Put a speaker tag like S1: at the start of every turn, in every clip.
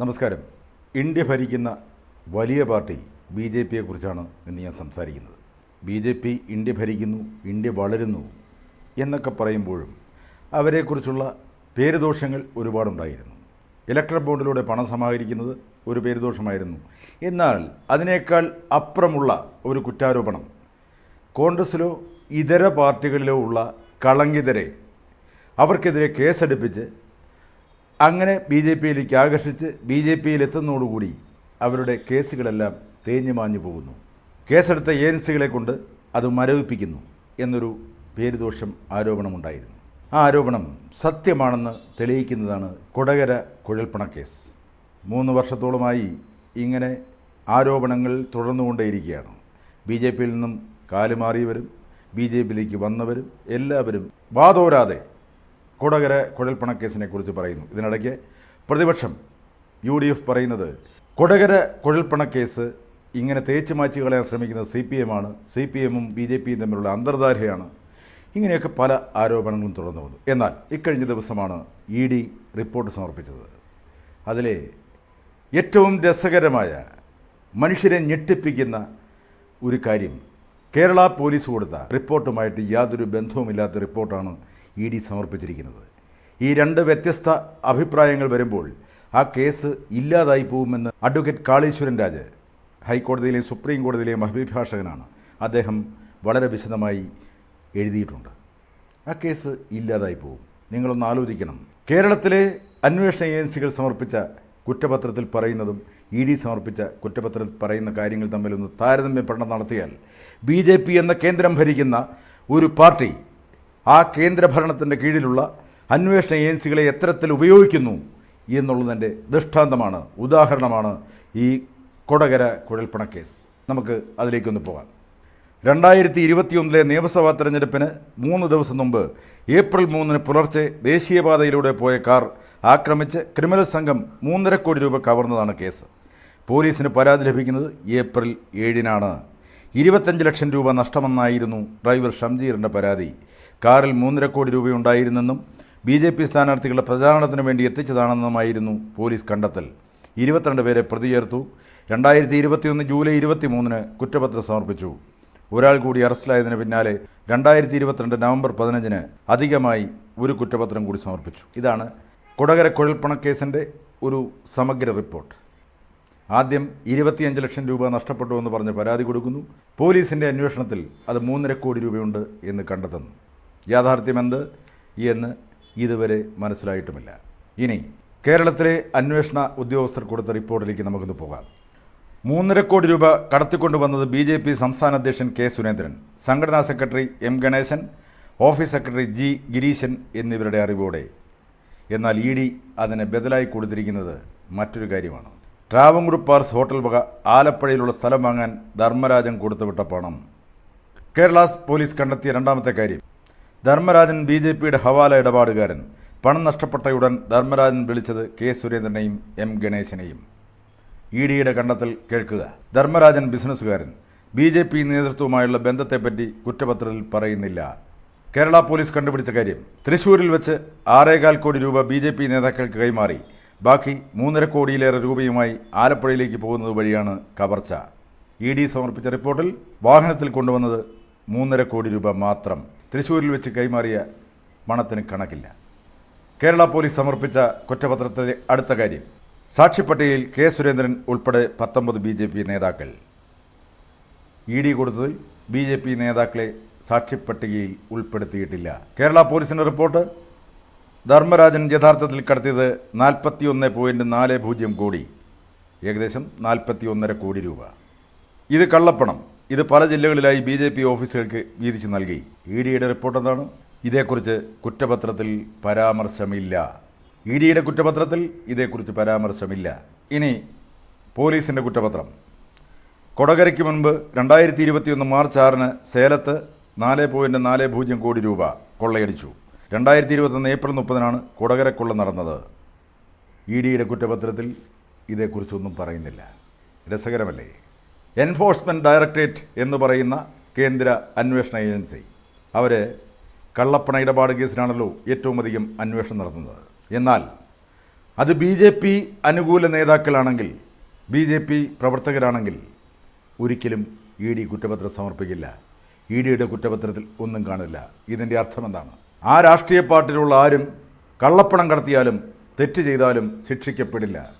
S1: നമസ്കാരം. ഇന്ത്യ ഭരിക്കുന്ന വലിയ പാർട്ടി ബി ജെ പിയെക്കുറിച്ചാണ് ഇന്ന് ഞാൻ സംസാരിക്കുന്നത്. ബി ജെ പി ഇന്ത്യ ഭരിക്കുന്നു ഇന്ത്യ വളരുന്നു എന്നൊക്കെ പറയുമ്പോഴും അവരെക്കുറിച്ചുള്ള പേരുദോഷങ്ങൾ ഒരുപാടുണ്ടായിരുന്നു. ഇലക്ട്രൽ ബോണ്ടിലൂടെ പണം സമാഹരിക്കുന്നത് ഒരു പേരുദോഷമായിരുന്നു. എന്നാൽ അതിനേക്കാൾ അപ്പുറമുള്ള ഒരു കുറ്റാരോപണം കോൺഗ്രസ്സിലോ ഇതര പാർട്ടികളിലോ ഉള്ള കളങ്കിതരെ അവർക്കെതിരെ കേസെടുപ്പിച്ച് അങ്ങനെ ബി ജെ പിയിലേക്ക് ആകർഷിച്ച് ബി ജെ പിയിൽ എത്തുന്നതോടുകൂടി അവരുടെ കേസുകളെല്ലാം തേഞ്ഞു മാഞ്ഞു പോകുന്നു. കേസെടുത്ത ഏജൻസികളെ കൊണ്ട് അത് മരവിപ്പിക്കുന്നു എന്നൊരു പേരുദോഷം ആരോപണമുണ്ടായിരുന്നു. ആ ആരോപണം സത്യമാണെന്ന് തെളിയിക്കുന്നതാണ് കൊടകര കുഴൽപ്പണ കേസ്. മൂന്ന് വർഷത്തോളമായി ഇങ്ങനെ ആരോപണങ്ങൾ തുടർന്നുകൊണ്ടേയിരിക്കുകയാണ്. ബി ജെ പിയിൽ നിന്നും കാലുമാറിയവരും ബി ജെ പിയിലേക്ക് വന്നവരും എല്ലാവരും വാതോരാതെ കൊടകര കുഴൽപ്പണക്കേസിനെ കുറിച്ച് പറയുന്നു. ഇതിനിടയ്ക്ക് പ്രതിപക്ഷം യു ഡി എഫ് പറയുന്നത് കൊടകര കുഴൽപ്പണക്കേസ് ഇങ്ങനെ തേച്ച് മാറ്റി കളയാൻ ശ്രമിക്കുന്നത് സി പി എമ്മാണ് സി പി എമ്മും ബി ജെ പിയും തമ്മിലുള്ള അന്തർധാരയാണ് ഇങ്ങനെയൊക്കെ പല ആരോപണങ്ങളും തുടർന്നു വന്നു. എന്നാൽ ഇക്കഴിഞ്ഞ ദിവസമാണ് ഇ ഡി റിപ്പോർട്ട് സമർപ്പിച്ചത്. അതിലെ ഏറ്റവും രസകരമായ മനുഷ്യരെ ഞെട്ടിപ്പിക്കുന്ന ഒരു കാര്യം കേരള പോലീസ് കൊടുത്ത റിപ്പോർട്ടുമായിട്ട് യാതൊരു ബന്ധവുമില്ലാത്ത റിപ്പോർട്ടാണ് ഇ ഡി സമർപ്പിച്ചിരിക്കുന്നത്. ഈ രണ്ട് വ്യത്യസ്ത അഭിപ്രായങ്ങൾ വരുമ്പോൾ ആ കേസ് ഇല്ലാതായി പോകുമെന്ന് അഡ്വക്കേറ്റ് കാളീശ്വരൻ രാജ് ഹൈക്കോടതിയിലെയും സുപ്രീം കോടതിയിലെയും അഭിഭാഷകനാണ് അദ്ദേഹം വളരെ വിശദമായി എഴുതിയിട്ടുണ്ട്. ആ കേസ് ഇല്ലാതായി പോകും. നിങ്ങളൊന്ന് ആലോചിക്കണം. കേരളത്തിലെ അന്വേഷണ ഏജൻസികൾ സമർപ്പിച്ച കുറ്റപത്രത്തിൽ പറയുന്നതും ഇ ഡി സമർപ്പിച്ച കുറ്റപത്രത്തിൽ പറയുന്ന കാര്യങ്ങൾ തമ്മിലൊന്ന് താരതമ്യ പഠനം നടത്തിയാൽ ബി ജെ പി എന്ന കേന്ദ്രം ഭരിക്കുന്ന ഒരു പാർട്ടി ആ കേന്ദ്രഭരണത്തിന്റെ കീഴിലുള്ള അന്വേഷണ ഏജൻസികളെ എത്തരത്തിൽ ഉപയോഗിക്കുന്നു എന്നുള്ളതിന്റെ ദൃഷ്ടാന്തമാണ് ഉദാഹരണമാണ് ഈ കൊടകര കുഴൽപ്പണ കേസ്. നമുക്ക് അതിലേക്കൊന്ന് പോകാം. രണ്ടായിരത്തി ഇരുപത്തിയൊന്നിലെ നിയമസഭാ തെരഞ്ഞെടുപ്പിന് മൂന്ന് ദിവസം മുമ്പ് ഏപ്രിൽ മൂന്നിന് പുലർച്ചെ ദേശീയപാതയിലൂടെ പോയ കാർ ആക്രമിച്ച് ക്രിമിനൽ സംഘം മൂന്നര കോടി രൂപ കവർന്നതാണ് കേസ്. പോലീസിന് പരാതി ലഭിക്കുന്നത് ഏപ്രിൽ ഏഴിനാണ്. ഇരുപത്തഞ്ച് ലക്ഷം രൂപ നഷ്ടമെന്നായിരുന്നു ഡ്രൈവർ ഷംജീറിന്റെ പരാതി. കാറിൽ മൂന്നര കോടി രൂപയുണ്ടായിരുന്നെന്നും ബി ജെ പി സ്ഥാനാർത്ഥികളുടെ പ്രചാരണത്തിന് വേണ്ടി എത്തിച്ചതാണെന്നുമായിരുന്നു പോലീസ് കണ്ടെത്തൽ. ഇരുപത്തിരണ്ട് പേരെ പ്രതി ചേർത്തു രണ്ടായിരത്തി ഇരുപത്തിയൊന്ന് ജൂലൈ ഇരുപത്തി മൂന്നിന് കുറ്റപത്രം സമർപ്പിച്ചു. ഒരാൾ കൂടി അറസ്റ്റിലായതിന് പിന്നാലെ രണ്ടായിരത്തി ഇരുപത്തിരണ്ട് നവംബർ പതിനഞ്ചിന് അധികമായി ഒരു കുറ്റപത്രം കൂടി സമർപ്പിച്ചു. ഇതാണ് കൊടകര കുഴൽപ്പണക്കേസിന്റെ ഒരു സമഗ്ര റിപ്പോർട്ട്. ആദ്യം ഇരുപത്തിയഞ്ച് ലക്ഷം രൂപ നഷ്ടപ്പെട്ടു എന്ന് പറഞ്ഞ് പരാതി കൊടുക്കുന്നു. പോലീസിന്റെ അന്വേഷണത്തിൽ അത് മൂന്നര കോടി രൂപയുണ്ട് എന്ന് കണ്ടെത്തുന്നു. യാഥാർത്ഥ്യമെന്ത് എന്ന് ഇതുവരെ മനസ്സിലായിട്ടുമില്ല. ഇനി കേരളത്തിലെ അന്വേഷണ ഉദ്യോഗസ്ഥർ കൊടുത്ത റിപ്പോർട്ടിലേക്ക് നമുക്കൊന്ന് പോകാം. മൂന്നര കോടി രൂപ കടത്തിക്കൊണ്ടുവന്നത് ബി ജെ പി സംസ്ഥാന അധ്യക്ഷൻ കെ സുരേന്ദ്രൻ സംഘടനാ secretary M Ganesan office secretary G Gireesan എന്നിവരുടെ അറിവോടെ. എന്നാൽ ഇ ഡി അതിന് ബദലായി കൊടുത്തിരിക്കുന്നത് മറ്റൊരു കാര്യമാണ്. ട്രാവൻകൂർ പാർസ് ഹോട്ടൽ വക ആലപ്പുഴയിലുള്ള സ്ഥലം വാങ്ങാൻ ധർമ്മരാജൻ കൊടുത്തുവിട്ട പണം. കേരളാസ് പോലീസ് കണ്ടെത്തിയ രണ്ടാമത്തെ കാര്യം. ധർമ്മരാജൻ ബി ജെ പിയുടെ ഹവാല ഇടപാടുകാരൻ. പണം നഷ്ടപ്പെട്ടയുടൻ ധർമ്മരാജൻ വിളിച്ചത് കെ സുരേന്ദ്രനെയും എം ഗണേശനെയും. ഇ ഡിയുടെ കണ്ടെത്തൽ കേൾക്കുക. ധർമ്മരാജൻ ബിസിനസ്സുകാരൻ. ബി ജെ പി നേതൃത്വവുമായുള്ള ബന്ധത്തെപ്പറ്റി കുറ്റപത്രത്തിൽ പറയുന്നില്ല. കേരള പോലീസ് കണ്ടുപിടിച്ച കാര്യം. തൃശൂരിൽ വെച്ച് ആറേകാൽ കോടി രൂപ ബി നേതാക്കൾക്ക് കൈമാറി. ബാക്കി മൂന്നര കോടിയിലേറെ രൂപയുമായി ആലപ്പുഴയിലേക്ക് പോകുന്നത് വഴിയാണ് കവർച്ച. ഇ ഡി സമർപ്പിച്ച റിപ്പോർട്ടിൽ വാഹനത്തിൽ കൊണ്ടുവന്നത് മൂന്നര കോടി രൂപ മാത്രം. തൃശൂരിൽ വെച്ച് കൈമാറിയ പണത്തിന് കണക്കില്ല. കേരള പോലീസ് സമർപ്പിച്ച കുറ്റപത്രത്തിലെ അടുത്ത കാര്യം. സാക്ഷിപ്പട്ടികയിൽ കെ സുരേന്ദ്രൻ ഉൾപ്പെടെ പത്തൊമ്പത് ബി ജെ പി നേതാക്കൾ. ഇ ഡി കൊടുത്തതിൽ ബി ജെ പി നേതാക്കളെ സാക്ഷിപ്പട്ടികയിൽ ഉൾപ്പെടുത്തിയിട്ടില്ല. കേരള പോലീസിന്റെ റിപ്പോർട്ട് ധർമ്മരാജൻ യഥാർത്ഥത്തിൽ കടത്തിയത് നാൽപ്പത്തി ഒന്ന് പോയിന്റ് നാല് പൂജ്യം കോടി. ഏകദേശം നാൽപ്പത്തി ഒന്നര കോടി രൂപ. ഇത് കള്ളപ്പണം. ഇത് പല ജില്ലകളിലായി ബി ജെ പി ഓഫീസുകൾക്ക് വീതിച്ച് നൽകി. ഇ ഡിയുടെ റിപ്പോർട്ട് എന്താണ്? ഇതേക്കുറിച്ച് കുറ്റപത്രത്തിൽ പരാമർശമില്ല. ഇ ഡിയുടെ കുറ്റപത്രത്തിൽ ഇതേക്കുറിച്ച് പരാമർശമില്ല. ഇനി പോലീസിന്റെ കുറ്റപത്രം. കൊടകരയ്ക്ക് മുൻപ് രണ്ടായിരത്തി ഇരുപത്തിയൊന്ന് മാർച്ച് ആറിന് സേലത്ത് നാല് പോയിന്റ് നാല് പൂജ്യം കോടി രൂപ കൊള്ളയടിച്ചു. രണ്ടായിരത്തി ഇരുപത്തൊന്ന് ഏപ്രിൽ മുപ്പതിനാണ് കൊടകരക്കൊള്ള നടന്നത്. ഇ ഡിയുടെ കുറ്റപത്രത്തിൽ ഇതേക്കുറിച്ചൊന്നും പറയുന്നില്ല. രസകരമല്ലേ? എൻഫോഴ്സ്മെന്റ് ഡയറക്ടറേറ്റ് എന്ന് പറയുന്ന കേന്ദ്ര അന്വേഷണ ഏജൻസി. അവർ കള്ളപ്പണ ഇടപാട് കേസിനാണല്ലോ ഏറ്റവും അധികം അന്വേഷണം നടത്തുന്നത്. എന്നാൽ അത് ബി ജെ പി അനുകൂല നേതാക്കളാണെങ്കിൽ ബി ജെ പി പ്രവർത്തകരാണെങ്കിൽ ഒരിക്കലും ഇ ഡി കുറ്റപത്രം സമർപ്പിക്കില്ല. ഇ ഡിയുടെ കുറ്റപത്രത്തിൽ ഒന്നും കാണില്ല. ഇതിന്റെ അർത്ഥം എന്താണ് ആ രാഷ്ട്രീയ പാർട്ടിയിലുള്ള ആരും കള്ളപ്പണം കടത്തിയാലും തെറ്റ് ചെയ്താലും ശിക്ഷിക്കപ്പെടില്ല.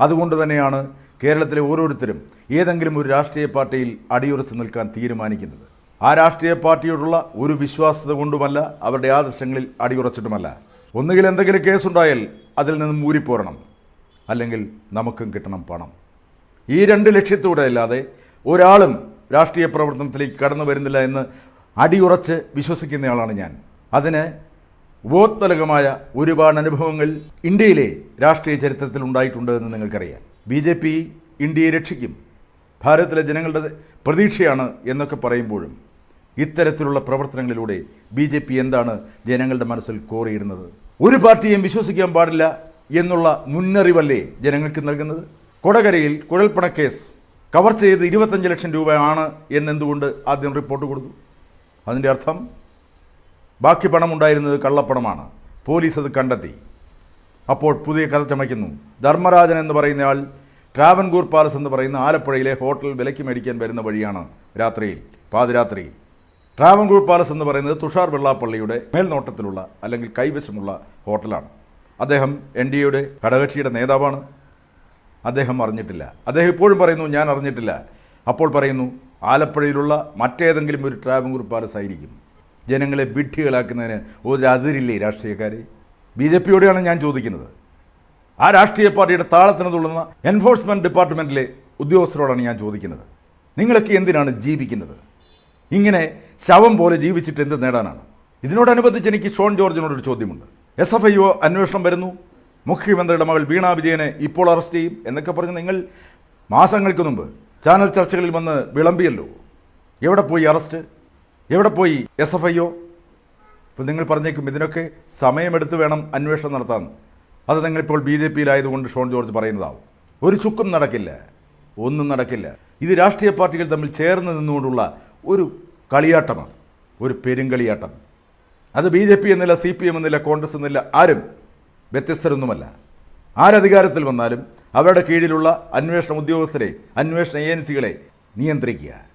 S1: അതുകൊണ്ട് തന്നെയാണ് കേരളത്തിലെ ഓരോരുത്തരും ഏതെങ്കിലും ഒരു രാഷ്ട്രീയ പാർട്ടിയിൽ അടിയുറച്ച് നിൽക്കാൻ തീരുമാനിക്കുന്നത്. ആ രാഷ്ട്രീയ പാർട്ടിയോടുള്ള ഒരു വിശ്വാസത കൊണ്ടുമല്ല അവരുടെ ആദർശങ്ങളിൽ അടിയുറച്ചിട്ടുമല്ല. ഒന്നുകിൽ എന്തെങ്കിലും കേസുണ്ടായാൽ അതിൽ നിന്നും ഊരിപ്പോരണം. അല്ലെങ്കിൽ നമുക്കും കിട്ടണം പണം. ഈ രണ്ട് ലക്ഷ്യത്തോടെ അല്ലാതെ ഒരാളും രാഷ്ട്രീയ പ്രവർത്തനത്തിലേക്ക് കടന്നു വരുന്നില്ല എന്ന് അടിയുറച്ച് വിശ്വസിക്കുന്നയാളാണ് ഞാൻ. അതിന് ഉപോത്പലകമായ ഒരുപാട് അനുഭവങ്ങൾ ഇന്ത്യയിലെ രാഷ്ട്രീയ ചരിത്രത്തിൽ ഉണ്ടായിട്ടുണ്ട് എന്ന് നിങ്ങൾക്കറിയാം. ബി ജെ പി ഇന്ത്യയെ രക്ഷിക്കും. ഭാരതത്തിലെ ജനങ്ങളുടെ പ്രതീക്ഷയാണ് എന്നൊക്കെ പറയുമ്പോഴും ഇത്തരത്തിലുള്ള പ്രവർത്തനങ്ങളിലൂടെ ബി ജെ പി എന്താണ് ജനങ്ങളുടെ മനസ്സിൽ കോറിയിടുന്നത് ഒരു പാർട്ടിയെയും വിശ്വസിക്കാൻ പാടില്ല എന്നുള്ള മുന്നറിവല്ലേ ജനങ്ങൾക്ക് നൽകുന്നത്? കൊടകരയിൽ കുഴൽപ്പണക്കേസ് കവർ ചെയ്ത് ഇരുപത്തഞ്ച് ലക്ഷം രൂപയാണ് എന്നെന്തുകൊണ്ട് ആദ്യം റിപ്പോർട്ട് കൊടുത്തു? അതിന്റെ അർത്ഥം ബാക്കി പണം ഉണ്ടായിരുന്നത് കള്ളപ്പണമാണ്. പോലീസ് അത് കണ്ടെത്തി. അപ്പോൾ പുതിയ കഥ ചമയ്ക്കുന്നു. ധർമ്മരാജൻ എന്ന് പറയുന്നയാൾ ട്രാവൻകൂർ പാലസ് എന്ന് പറയുന്ന ആലപ്പുഴയിലെ ഹോട്ടൽ വിലയ്ക്ക് മേടിക്കാൻ വരുന്ന വഴിയാണ് രാത്രിയിൽ പാതിരാത്രിയിൽ. ട്രാവൻകൂർ പാലസ് എന്ന് പറയുന്നത് തുഷാർ വെള്ളാപ്പള്ളിയുടെ മേൽനോട്ടത്തിലുള്ള അല്ലെങ്കിൽ കൈവശമുള്ള ഹോട്ടലാണ്. അദ്ദേഹം എൻ ഡി എയുടെ ഘടകക്ഷിയുടെ നേതാവാണ്. അദ്ദേഹം അറിഞ്ഞിട്ടില്ല. അദ്ദേഹം ഇപ്പോഴും പറയുന്നു ഞാൻ അറിഞ്ഞിട്ടില്ല. അപ്പോൾ പറയുന്നു ആലപ്പുഴയിലുള്ള മറ്റേതെങ്കിലും ഒരു ട്രാവൻകൂർ പാലസ് ആയിരിക്കും. ജനങ്ങളെ വിഡ്ഢികളാക്കുന്നതിന് ഒരു അതിരില്ലേ രാഷ്ട്രീയക്കാരെ? ബി ജെ പിയോടെയാണ് ഞാൻ ചോദിക്കുന്നത്. ആ രാഷ്ട്രീയ പാർട്ടിയുടെ താളത്തിന് തുള്ളുന്ന എൻഫോഴ്സ്മെന്റ് ഡിപ്പാർട്ട്മെന്റിലെ ഉദ്യോഗസ്ഥരോടാണ് ഞാൻ ചോദിക്കുന്നത്. നിങ്ങളൊക്കെ എന്തിനാണ് ജീവിക്കുന്നത്? ഇങ്ങനെ ശവം പോലെ ജീവിച്ചിട്ട് എന്ത് നേടാനാണ്? ഇതിനോടനുബന്ധിച്ച് എനിക്ക് ഷോൺ ജോർജിനോടൊരു ചോദ്യമുണ്ട്. എസ് എഫ് ഐ ഒ അന്വേഷണം വരുന്നു. മുഖ്യമന്ത്രിയുടെ മകൾ വീണ വിജയനെ ഇപ്പോൾ അറസ്റ്റ് ചെയ്യും എന്നൊക്കെ പറഞ്ഞ് നിങ്ങൾ മാസങ്ങൾക്ക് മുമ്പ് ചാനൽ ചർച്ചകളിൽ വന്ന് വിളമ്പിയല്ലോ. എവിടെ പോയി അറസ്റ്റ്? എവിടെ പോയി? എസ് എഫ് ഐ ഒ ഇപ്പം നിങ്ങൾ പറഞ്ഞേക്കും ഇതിനൊക്കെ സമയമെടുത്ത് വേണം അന്വേഷണം നടത്താൻ. അത് നിങ്ങളിപ്പോൾ ബി ജെ പിയിലായതുകൊണ്ട് ഷോൺ ജോർജ് പറയുന്നതാവും. ഒരു ചുക്കും നടക്കില്ല. ഒന്നും നടക്കില്ല. ഇത് രാഷ്ട്രീയ പാർട്ടികൾ തമ്മിൽ ചേർന്ന് നിന്നുകൊണ്ടുള്ള ഒരു കളിയാട്ടമാണ്. ഒരു പെരുങ്കളിയാട്ടം. അത് ബി ജെ പി എന്നില്ല സി പി എം എന്നില്ല കോൺഗ്രസ് എന്നില്ല ആരും വ്യത്യസ്തരൊന്നുമല്ല. ആരധികാരത്തിൽ വന്നാലും അവരുടെ കീഴിലുള്ള അന്വേഷണ ഉദ്യോഗസ്ഥരെ അന്വേഷണ ഏജൻസികളെ നിയന്ത്രിക്കുക.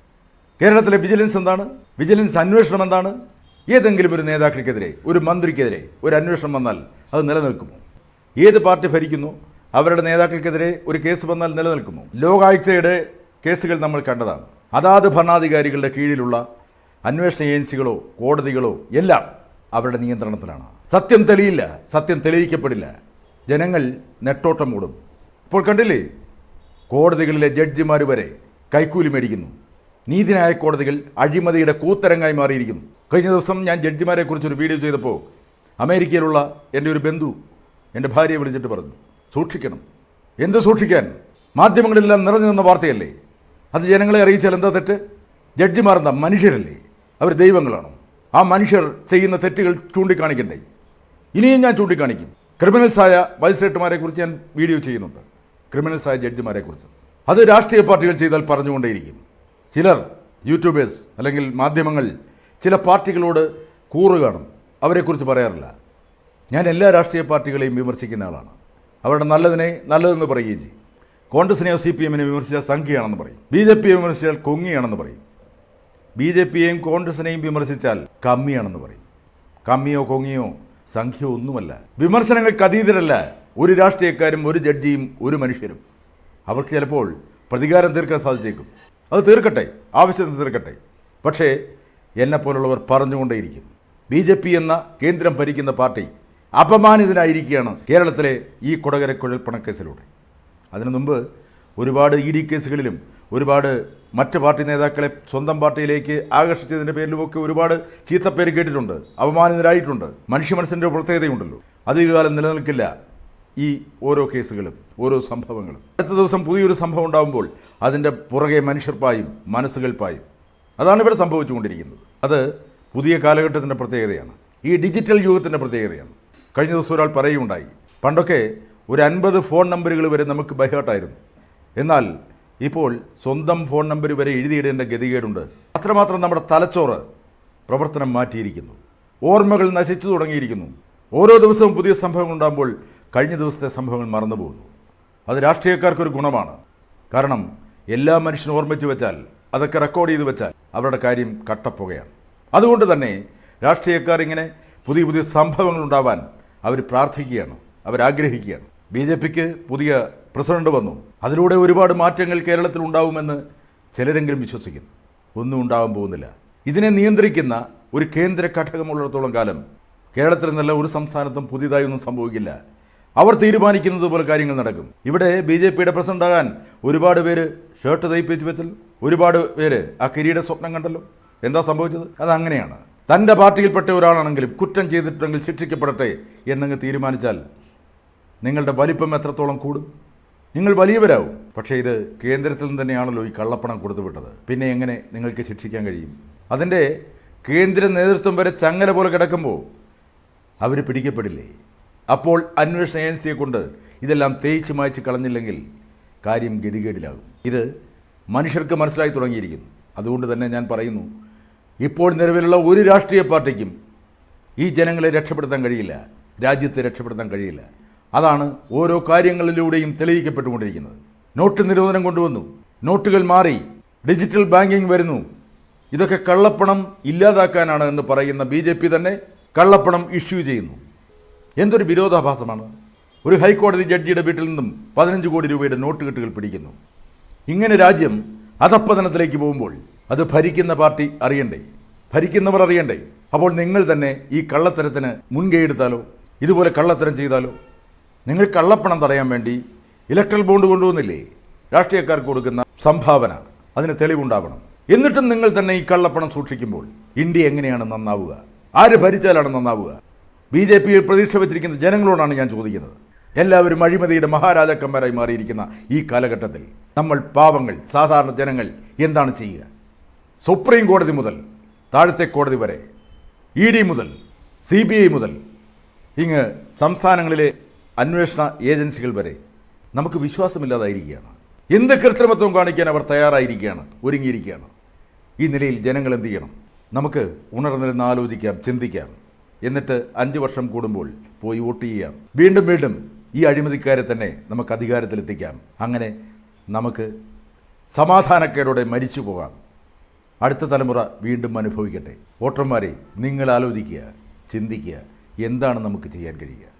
S1: കേരളത്തിലെ വിജിലൻസ് എന്താണ്? വിജിലൻസ് അന്വേഷണം എന്താണ്? ഏതെങ്കിലും ഒരു നേതാക്കൾക്കെതിരെ ഒരു മന്ത്രിക്കെതിരെ ഒരു അന്വേഷണം വന്നാൽ അത് നിലനിൽക്കുമോ? ഏത് പാർട്ടി ഭരിക്കുന്നു? അവരുടെ നേതാക്കൾക്കെതിരെ ഒരു കേസ് വന്നാൽ നിലനിൽക്കുമോ? ലോകായുക്തയുടെ കേസുകൾ നമ്മൾ കണ്ടതാണ്. അതാത് ഭരണാധികാരികളുടെ കീഴിലുള്ള അന്വേഷണ ഏജൻസികളോ കോടതികളോ എല്ലാം അവരുടെ നിയന്ത്രണത്തിലാണ്. സത്യം തെളിയില്ല സത്യം തെളിയിക്കപ്പെടില്ല. ജനങ്ങൾ നെട്ടോട്ടം മൂടും. ഇപ്പോൾ കണ്ടില്ലേ? കോടതികളിലെ ജഡ്ജിമാർ വരെ കൈക്കൂലി മേടിക്കുന്നു. നീതിന്യായ കോടതികൾ അഴിമതിയുടെ കൂത്തരങ്ങായി മാറിയിരിക്കുന്നു. കഴിഞ്ഞ ദിവസം ഞാൻ ജഡ്ജിമാരെക്കുറിച്ച് ഒരു വീഡിയോ ചെയ്തപ്പോൾ അമേരിക്കയിലുള്ള എന്റെ ഒരു ബന്ധു എന്റെ ഭാര്യയെ വിളിച്ചിട്ട് പറഞ്ഞു സൂക്ഷിക്കണം. എന്ത് സൂക്ഷിക്കാൻ? മാധ്യമങ്ങളിലെല്ലാം നിറഞ്ഞു നിന്ന വാർത്തയല്ലേ. അത് ജനങ്ങളെ അറിയിച്ചാൽ എന്താ തെറ്റ്? ജഡ്ജിമാർ എന്താ മനുഷ്യരല്ലേ? അവർ ദൈവങ്ങളാണ്? ആ മനുഷ്യർ ചെയ്യുന്ന തെറ്റുകൾ ചൂണ്ടിക്കാണിക്കണ്ടേ? ഇനിയും ഞാൻ ചൂണ്ടിക്കാണിക്കും. ക്രിമിനൽസായ മജിസ്ട്രേറ്റുമാരെ കുറിച്ച് ഞാൻ വീഡിയോ ചെയ്യുന്നുണ്ട്. ക്രിമിനൽസായ ജഡ്ജിമാരെ കുറിച്ച്. അത് രാഷ്ട്രീയ പാർട്ടികൾ ചെയ്താൽ പറഞ്ഞുകൊണ്ടേയിരിക്കും. ചിലർ യൂട്യൂബേഴ്സ് അല്ലെങ്കിൽ മാധ്യമങ്ങൾ ചില പാർട്ടികളോട് കൂറ് കാണും. അവരെക്കുറിച്ച് പറയാറില്ല. ഞാൻ എല്ലാ രാഷ്ട്രീയ പാർട്ടികളെയും വിമർശിക്കുന്ന ആളാണ്. അവരുടെ നല്ലതിനെ നല്ലതെന്ന് പറയുകയും ചെയ്യും. കോൺഗ്രസിനെയോ സി പി എമ്മിനെ വിമർശിച്ചാൽ സംഖ്യയാണെന്ന് പറയും. ബി ജെ പിയെ വിമർശിച്ചാൽ കൊങ്ങിയാണെന്ന് പറയും. ബി ജെ പിയെയും കോൺഗ്രസിനെയും വിമർശിച്ചാൽ കമ്മിയാണെന്ന് പറയും. കമ്മിയോ കൊങ്ങിയോ സംഖ്യയോ ഒന്നുമല്ല. വിമർശനങ്ങൾക്ക് അതീതരല്ല. ഒരു രാഷ്ട്രീയക്കാരും ഒരു ജഡ്ജിയും ഒരു മനുഷ്യരും. അവർക്ക് ചിലപ്പോൾ പ്രതികാരം തീർക്കാൻ സാധിച്ചേക്കും. അത് തീർക്കട്ടെ ആവശ്യത്തിന് തീർക്കട്ടെ. പക്ഷേ എന്നെപ്പോലുള്ളവർ പറഞ്ഞുകൊണ്ടേയിരിക്കും. ബി ജെ പി എന്ന കേന്ദ്രം ഭരിക്കുന്ന പാർട്ടി അപമാനിതനായിരിക്കുകയാണ് കേരളത്തിലെ ഈ കുടകര കുഴൽപ്പണക്കേസിലൂടെ അതിനു മുമ്പ് ഒരുപാട് ഇ ഡി കേസുകളിലും ഒരുപാട് മറ്റ് പാർട്ടി നേതാക്കളെ സ്വന്തം പാർട്ടിയിലേക്ക് ആകർഷിച്ചതിന്റെ പേരിലുമൊക്കെ ഒരുപാട് ചീത്തപ്പേര് കേട്ടിട്ടുണ്ട് അപമാനിതരായിട്ടുണ്ട്. മനുഷ്യ മനസ്സിന്റെ പ്രത്യേകതയുണ്ടല്ലോ. അധികകാലം നിലനിൽക്കില്ല. ഈ ഓരോ കേസുകളും ഓരോ സംഭവങ്ങളും. അടുത്ത ദിവസം പുതിയൊരു സംഭവം ഉണ്ടാകുമ്പോൾ അതിന്റെ പുറകെ മനുഷ്യർ പായും മനസ്സുകൾ പായും. അതാണ് ഇവിടെ സംഭവിച്ചുകൊണ്ടിരിക്കുന്നത്. അത് പുതിയ കാലഘട്ടത്തിന്റെ പ്രത്യേകതയാണ്. ഈ ഡിജിറ്റൽ യുഗത്തിന്റെ പ്രത്യേകതയാണ്. കഴിഞ്ഞ ദിവസം ഒരാൾ പറയുകയുണ്ടായി പണ്ടൊക്കെ ഒരു അൻപത് ഫോൺ നമ്പറുകൾ വരെ നമുക്ക് ബൈഹാട്ടായിരുന്നു എന്നാൽ ഇപ്പോൾ സ്വന്തം ഫോൺ നമ്പർ വരെ എഴുതിയിടേണ്ട ഗതികേടുണ്ട്. അത്രമാത്രം നമ്മുടെ തലച്ചോറ് പ്രവർത്തനം മാറ്റിയിരിക്കുന്നു. ഓർമ്മകൾ നശിച്ചു തുടങ്ങിയിരിക്കുന്നു. ഓരോ ദിവസവും പുതിയ സംഭവങ്ങൾ ഉണ്ടാകുമ്പോൾ കഴിഞ്ഞ ദിവസത്തെ സംഭവങ്ങൾ മറന്നുപോകുന്നു. അത് രാഷ്ട്രീയക്കാർക്കൊരു ഗുണമാണ്. കാരണം എല്ലാ മനുഷ്യനും ഓർമ്മിച്ച് വെച്ചാൽ അതൊക്കെ റെക്കോർഡ് ചെയ്ത് വെച്ചാൽ അവരുടെ കാര്യം കട്ടപ്പുകയാണ്. അതുകൊണ്ട് തന്നെ രാഷ്ട്രീയക്കാർ ഇങ്ങനെ പുതിയ പുതിയ സംഭവങ്ങൾ ഉണ്ടാവാൻ അവർ പ്രാർത്ഥിക്കുകയാണ് അവരാഗ്രഹിക്കുകയാണ് ബി ജെ പിക്ക് പുതിയ പ്രസിഡന്റ് വന്നു. അതിലൂടെ ഒരുപാട് മാറ്റങ്ങൾ കേരളത്തിൽ ഉണ്ടാവുമെന്ന് ചിലരെങ്കിലും വിശ്വസിക്കുന്നു. ഒന്നും ഉണ്ടാവാൻ പോകുന്നില്ല. ഇതിനെ നിയന്ത്രിക്കുന്ന ഒരു കേന്ദ്ര ഘടകമുള്ളിടത്തോളം കാലം കേരളത്തിൽ നിന്നല്ല ഒരു സംസ്ഥാനത്തും പുതിയതായി ഒന്നും സംഭവിക്കില്ല. അവർ തീരുമാനിക്കുന്നത് പോലെ കാര്യങ്ങൾ നടക്കും. ഇവിടെ ബി ജെ പിയുടെ പ്രസിഡന്റാകാൻ ഒരുപാട് പേര് ഷർട്ട് തയ്പ്പിച്ച് വെച്ചല്ലോ. ഒരുപാട് പേര് ആ കിരീട സ്വപ്നം കണ്ടല്ലോ. എന്താ സംഭവിച്ചത്? അത് അങ്ങനെയാണ്. തന്റെ പാർട്ടിയിൽപ്പെട്ട ഒരാളാണെങ്കിലും കുറ്റം ചെയ്തിട്ടുണ്ടെങ്കിൽ ശിക്ഷിക്കപ്പെടട്ടെ എന്നങ്ങ് തീരുമാനിച്ചാൽ നിങ്ങളുടെ വലിപ്പം എത്രത്തോളം കൂടും? നിങ്ങൾ വലിയവരാവും. പക്ഷേ ഇത് കേന്ദ്രത്തിൽ നിന്ന് തന്നെയാണല്ലോ ഈ കള്ളപ്പണം കൊടുത്തുവിട്ടത് പിന്നെ എങ്ങനെ നിങ്ങൾക്ക് ശിക്ഷിക്കാൻ കഴിയും? അതിന്റെ കേന്ദ്ര നേതൃത്വം വരെ ചങ്ങല പോലെ കിടക്കുമ്പോൾ അവർ പിടിക്കപ്പെടില്ലേ? അപ്പോൾ അന്വേഷണ ഏജൻസിയെ കൊണ്ട് ഇതെല്ലാം തേച്ച് മായ്ച്ച് കളഞ്ഞില്ലെങ്കിൽ കാര്യം ഗതികേടിലാകും. ഇത് മനുഷ്യർക്ക് മനസ്സിലായി തുടങ്ങിയിരിക്കുന്നു അതുകൊണ്ട് തന്നെ ഞാൻ പറയുന്നു ഇപ്പോൾ നിലവിലുള്ള ഒരു രാഷ്ട്രീയ പാർട്ടിക്കും ഈ ജനങ്ങളെ രക്ഷപ്പെടുത്താൻ കഴിയില്ല രാജ്യത്തെ രക്ഷപ്പെടുത്താൻ കഴിയില്ല. അതാണ് ഓരോ കാര്യങ്ങളിലൂടെയും തെളിയിക്കപ്പെട്ടുകൊണ്ടിരിക്കുന്നത്. നോട്ട് നിരോധനം കൊണ്ടുവന്നു. നോട്ടുകൾ മാറി. ഡിജിറ്റൽ ബാങ്കിങ് വരുന്നു. ഇതൊക്കെ കള്ളപ്പണം ഇല്ലാതാക്കാനാണ് എന്ന് പറയുന്ന ബി തന്നെ കള്ളപ്പണം ഇഷ്യൂ ചെയ്യുന്നു. എന്തൊരു വിരോധാഭാസമാണ്? ഒരു ഹൈക്കോടതി ജഡ്ജിയുടെ വീട്ടിൽ നിന്നും പതിനഞ്ച് കോടി രൂപയുടെ നോട്ട് കെട്ടുകൾ പിടിക്കുന്നു. ഇങ്ങനെ രാജ്യം അധപ്പതനത്തിലേക്ക് പോകുമ്പോൾ അത് ഭരിക്കുന്ന പാർട്ടി അറിയണ്ടേ? ഭരിക്കുന്നവർ അറിയണ്ടേ? അപ്പോൾ നിങ്ങൾ തന്നെ ഈ കള്ളത്തരത്തിന് മുൻകൈ എടുത്താലോ? ഇതുപോലെ കള്ളത്തരം ചെയ്താലോ? നിങ്ങൾ കള്ളപ്പണം തടയാൻ വേണ്ടി ഇലക്ട്രൽ ബോണ്ട് കൊണ്ടുവന്നില്ലേ? രാഷ്ട്രീയക്കാർക്ക് കൊടുക്കുന്ന സംഭാവന അതിന് തെളിവുണ്ടാവണം. എന്നിട്ടും നിങ്ങൾ തന്നെ ഈ കള്ളപ്പണം സൂക്ഷിക്കുമ്പോൾ ഇന്ത്യ എങ്ങനെയാണ് നന്നാവുക? ആര് ഭരിച്ചാലാണ് നന്നാവുക? ബി ജെ പിയിൽ പ്രതീക്ഷ വെച്ചിരിക്കുന്ന ജനങ്ങളോടാണ് ഞാൻ ചോദിക്കുന്നത്. എല്ലാവരും അഴിമതിയുടെ മഹാരാജാക്കന്മാരായി മാറിയിരിക്കുന്ന ഈ കാലഘട്ടത്തിൽ നമ്മൾ പാവങ്ങൾ സാധാരണ ജനങ്ങൾ എന്താണ് ചെയ്യുക? സുപ്രീം കോടതി മുതൽ താഴത്തെ കോടതി വരെ ഇ ഡി മുതൽ സി ബി ഐ മുതൽ ഇങ്ങ് സംസ്ഥാനങ്ങളിലെ അന്വേഷണ ഏജൻസികൾ വരെ നമുക്ക് വിശ്വാസമില്ലാതായിരിക്കുകയാണ്. എന്ത് കൃത്രിമത്വം കാണിക്കാൻ അവർ തയ്യാറായിരിക്കുകയാണ് ഒരുങ്ങിയിരിക്കുകയാണ്. ഈ നിലയിൽ ജനങ്ങൾ എന്ത് ചെയ്യണം? നമുക്ക് ഉണർന്നിരുന്ന് ആലോചിക്കാം ചിന്തിക്കാം. എന്നിട്ട് അഞ്ച് വർഷം കൂടുമ്പോൾ പോയി വോട്ട് ചെയ്യാം. വീണ്ടും വീണ്ടും ഈ അഴിമതിക്കാരെ തന്നെ നമുക്ക് അധികാരത്തിലെത്തിക്കാം. അങ്ങനെ നമുക്ക് സമാധാനക്കേടോടെ മരിച്ചു പോകാം. അടുത്ത തലമുറ വീണ്ടും അനുഭവിക്കട്ടെ. വോട്ടർമാരെ നിങ്ങൾ ആലോചിക്കുക ചിന്തിക്കുക എന്താണ് നമുക്ക് ചെയ്യാൻ കഴിയുക?